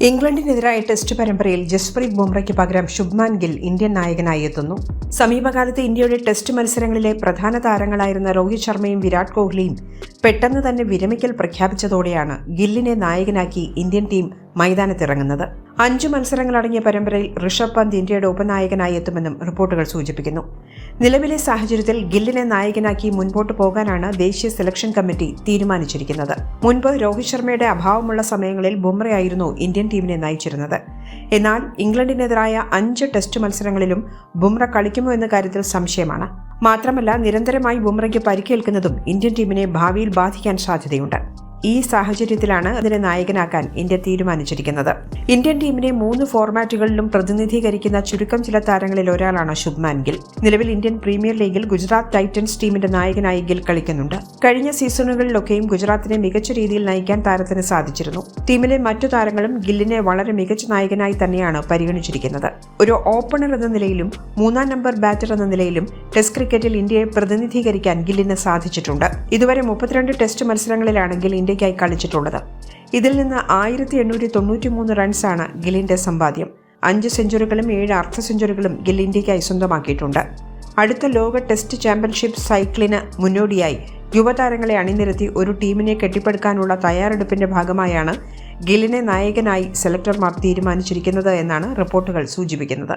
ഇംഗ്ലണ്ടിനെതിരായ ടെസ്റ്റ് പരമ്പരയിൽ ജസ്പ്രീത് ബുംറയ്ക്ക് പകരം ശുഭ്മാൻ ഗിൽ ഇന്ത്യൻ നായകനായി എത്തുന്നു. സമീപകാലത്ത് ഇന്ത്യയുടെ ടെസ്റ്റ് മത്സരങ്ങളിലെ പ്രധാന താരങ്ങളായിരുന്ന രോഹിത് ശർമ്മയും വിരാട് കോഹ്ലിയും പെട്ടെന്ന് തന്നെ വിരമിക്കൽ പ്രഖ്യാപിച്ചതോടെയാണ് ഗില്ലിനെ നായകനാക്കി ഇന്ത്യൻ ടീം മൈതാനത്തിറങ്ങുന്നത്. അഞ്ചു മത്സരങ്ങളടങ്ങിയ പരമ്പരയിൽ ഋഷഭ് പന്ത് ഇന്ത്യയുടെ ഉപനായകനായി എത്തുമെന്നും റിപ്പോർട്ടുകൾ സൂചിപ്പിക്കുന്നു. നിലവിലെ സാഹചര്യത്തിൽ ഗില്ലിനെ നായകനാക്കി മുൻപോട്ട് പോകാനാണ് ദേശീയ സെലക്ഷൻ കമ്മിറ്റി തീരുമാനിച്ചിരിക്കുന്നത്. മുൻപ് രോഹിത് ശർമ്മയുടെ അഭാവമുള്ള സമയങ്ങളിൽ ബുംറയായിരുന്നു ഇന്ത്യൻ ടീമിനെ നയിച്ചിരുന്നത്. എന്നാൽ ഇംഗ്ലണ്ടിനെതിരായ അഞ്ച് ടെസ്റ്റ് മത്സരങ്ങളിലും ബുംറ കളിക്കുമോ എന്ന കാര്യത്തിൽ സംശയമാണ്. മാത്രമല്ല നിരന്തരമായി ബുംറയ്ക്ക് പരിക്കേൽക്കുന്നതും ഇന്ത്യൻ ടീമിനെ ഭാവിയിൽ ബാധിക്കാൻ സാധ്യതയുണ്ട്. ഈ സാഹചര്യത്തിലാണ് അതിനെ നായകനാക്കാൻ ഇന്ത്യ തീരുമാനിച്ചിരിക്കുന്നത്. ഇന്ത്യൻ ടീമിനെ മൂന്ന് ഫോർമാറ്റുകളിലും പ്രതിനിധീകരിക്കുന്ന ചുരുക്കം ചില താരങ്ങളിൽ ഒരാളാണ് ശുഭ്മാൻ ഗിൽ. നിലവിൽ ഇന്ത്യൻ പ്രീമിയർ ലീഗിൽ ഗുജറാത്ത് ടൈറ്റൻസ് ടീമിന്റെ നായകനായി ഗിൽ കളിക്കുന്നുണ്ട്. കഴിഞ്ഞ സീസണുകളിലൊക്കെയും ഗുജറാത്തിനെ മികച്ച രീതിയിൽ നയിക്കാൻ താരത്തിന് സാധിച്ചിരുന്നു. ടീമിലെ മറ്റു താരങ്ങളും ഗില്ലിനെ വളരെ മികച്ച നായകനായി തന്നെയാണ് പരിഗണിച്ചിരിക്കുന്നത്. ഒരു ഓപ്പണർ എന്ന നിലയിലും മൂന്നാം നമ്പർ ബാറ്റർ എന്ന നിലയിലും ടെസ്റ്റ് ക്രിക്കറ്റിൽ ഇന്ത്യയെ പ്രതിനിധീകരിക്കാൻ ഗില്ലിന് സാധിച്ചിട്ടുണ്ട്. ഇതുവരെ മുപ്പത്തിരണ്ട് ടെസ്റ്റ് മത്സരങ്ങളിലാണ് ഗിൽ ഇന്ത്യയ്ക്കായി കളിച്ചിട്ടുള്ളത്. ഇതിൽ നിന്ന് ആയിരത്തി എണ്ണൂറ്റി തൊണ്ണൂറ്റി മൂന്ന് റൺസാണ് ഗില്ലിന്റെ സമ്പാദ്യം. അഞ്ച് സെഞ്ചുറികളും ഏഴ് അർദ്ധ സെഞ്ചുറികളും ഗിൽ ഇന്ത്യയ്ക്കായി സ്വന്തമാക്കിയിട്ടുണ്ട്. അടുത്ത ലോക ടെസ്റ്റ് ചാമ്പ്യൻഷിപ്പ് സൈക്കിളിന് മുന്നോടിയായി യുവതാരങ്ങളെ അണിനിരത്തി ഒരു ടീമിനെ കെട്ടിപ്പടുക്കാനുള്ള തയ്യാറെടുപ്പിന്റെ ഭാഗമായാണ് ഗില്ലിനെ നായകനായി സെലക്ടർമാർ തീരുമാനിച്ചിരിക്കുന്നത് എന്നാണ് റിപ്പോർട്ടുകൾ സൂചിപ്പിക്കുന്നത്.